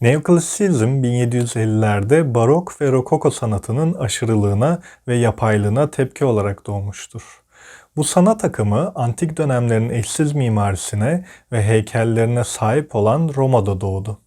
Neoklasizm 1750'lerde barok ve rokoko sanatının aşırılığına ve yapaylığına tepki olarak doğmuştur. Bu sanat akımı antik dönemlerin eşsiz mimarisine ve heykellerine sahip olan Roma'da doğdu.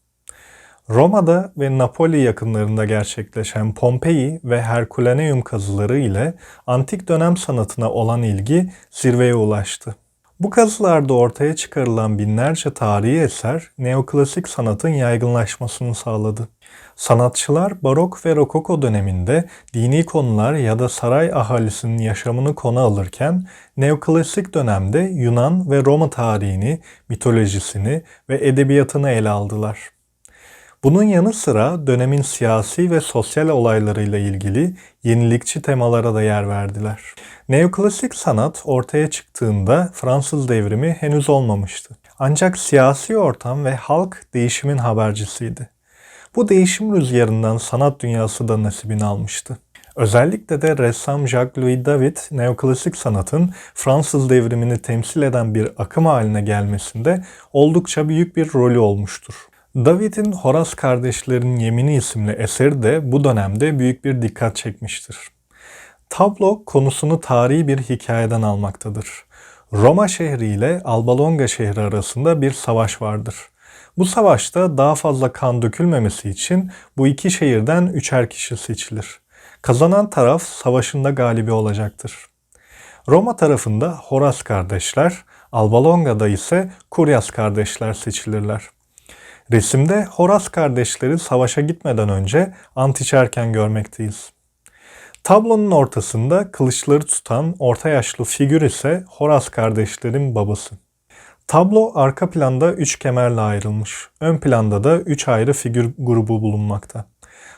Roma'da ve Napoli yakınlarında gerçekleşen Pompei ve Herkulaneum kazıları ile antik dönem sanatına olan ilgi zirveye ulaştı. Bu kazılarda ortaya çıkarılan binlerce tarihi eser neoklasik sanatın yaygınlaşmasını sağladı. Sanatçılar barok ve rokoko döneminde dini konular ya da saray ahalisinin yaşamını konu alırken neoklasik dönemde Yunan ve Roma tarihini, mitolojisini ve edebiyatını ele aldılar. Bunun yanı sıra dönemin siyasi ve sosyal olaylarıyla ilgili yenilikçi temalara da yer verdiler. Neoklasik sanat ortaya çıktığında Fransız devrimi henüz olmamıştı. Ancak siyasi ortam ve halk değişimin habercisiydi. Bu değişim rüzgarından sanat dünyası da nasibini almıştı. Özellikle de ressam Jacques-Louis David, neoklasik sanatın Fransız devrimini temsil eden bir akım haline gelmesinde oldukça büyük bir rolü olmuştur. David'in Horace kardeşlerin Yemini isimli eseri de bu dönemde büyük bir dikkat çekmiştir. Tablo konusunu tarihi bir hikayeden almaktadır. Roma şehri ile Alba Longa şehri arasında bir savaş vardır. Bu savaşta daha fazla kan dökülmemesi için bu iki şehirden üçer kişi seçilir. Kazanan taraf savaşında galibi olacaktır. Roma tarafında Horace kardeşler, Alba Longa'da ise Kuryas kardeşler seçilirler. Resimde Horace kardeşleri savaşa gitmeden önce ant içerken görmekteyiz. Tablonun ortasında kılıçları tutan orta yaşlı figür ise Horace kardeşlerin babası. Tablo arka planda üç kemerle ayrılmış. Ön planda da üç ayrı figür grubu bulunmakta.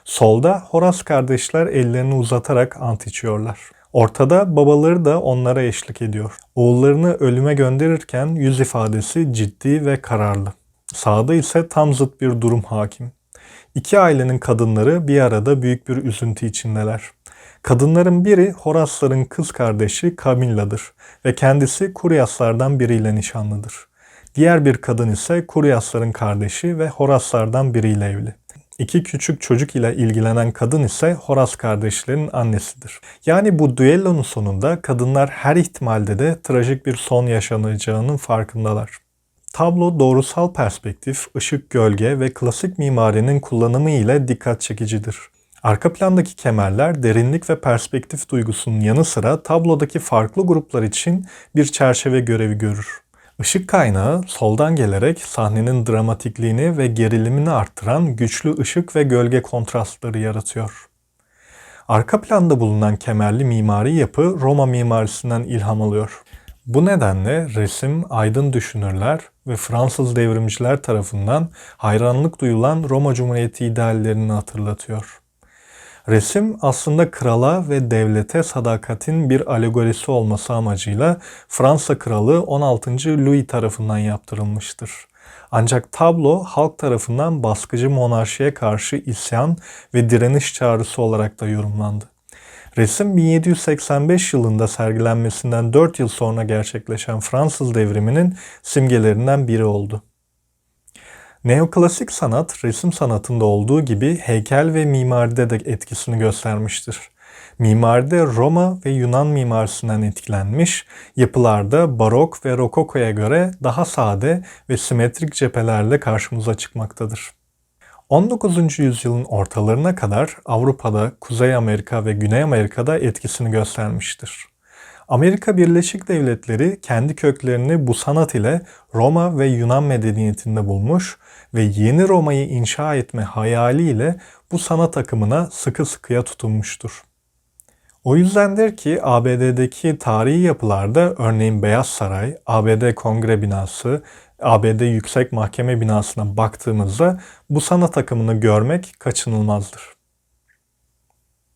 Solda Horace kardeşler ellerini uzatarak ant içiyorlar. Ortada babaları da onlara eşlik ediyor. Oğullarını ölüme gönderirken yüz ifadesi ciddi ve kararlı. Sağda ise tam zıt bir durum hakim. İki ailenin kadınları bir arada büyük bir üzüntü içindeler. Kadınların biri Horasların kız kardeşi Camilla'dır ve kendisi Kuryaslardan biriyle nişanlıdır. Diğer bir kadın ise Kuryasların kardeşi ve Horaslardan biriyle evli. İki küçük çocuk ile ilgilenen kadın ise Horas kardeşlerin annesidir. Yani bu düellonun sonunda kadınlar her ihtimalde de trajik bir son yaşanacağının farkındalar. Tablo doğrusal perspektif, ışık, gölge ve klasik mimarinin kullanımı ile dikkat çekicidir. Arka plandaki kemerler derinlik ve perspektif duygusunun yanı sıra tablodaki farklı gruplar için bir çerçeve görevi görür. Işık kaynağı soldan gelerek sahnenin dramatikliğini ve gerilimini arttıran güçlü ışık ve gölge kontrastları yaratıyor. Arka planda bulunan kemerli mimari yapı Roma mimarisinden ilham alıyor. Bu nedenle resim aydın düşünürler ve Fransız devrimciler tarafından hayranlık duyulan Roma Cumhuriyeti ideallerini hatırlatıyor. Resim aslında krala ve devlete sadakatin bir alegorisi olması amacıyla Fransa kralı 16. Louis tarafından yaptırılmıştır. Ancak tablo halk tarafından baskıcı monarşiye karşı isyan ve direniş çağrısı olarak da yorumlandı. Resim 1785 yılında sergilenmesinden 4 yıl sonra gerçekleşen Fransız devriminin simgelerinden biri oldu. Neoklasik sanat resim sanatında olduğu gibi heykel ve mimaride de etkisini göstermiştir. Mimaride Roma ve Yunan mimarisinden etkilenmiş, yapılarda barok ve rokokoya göre daha sade ve simetrik cephelerle karşımıza çıkmaktadır. 19. yüzyılın ortalarına kadar Avrupa'da, Kuzey Amerika ve Güney Amerika'da etkisini göstermiştir. Amerika Birleşik Devletleri kendi köklerini bu sanat ile Roma ve Yunan medeniyetinde bulmuş ve yeni Roma'yı inşa etme hayaliyle bu sanat akımına sıkı sıkıya tutunmuştur. O yüzdendir ki ABD'deki tarihi yapılarda örneğin Beyaz Saray, ABD Kongre binası, ABD Yüksek Mahkeme binasına baktığımızda bu sanat akımını görmek kaçınılmazdır.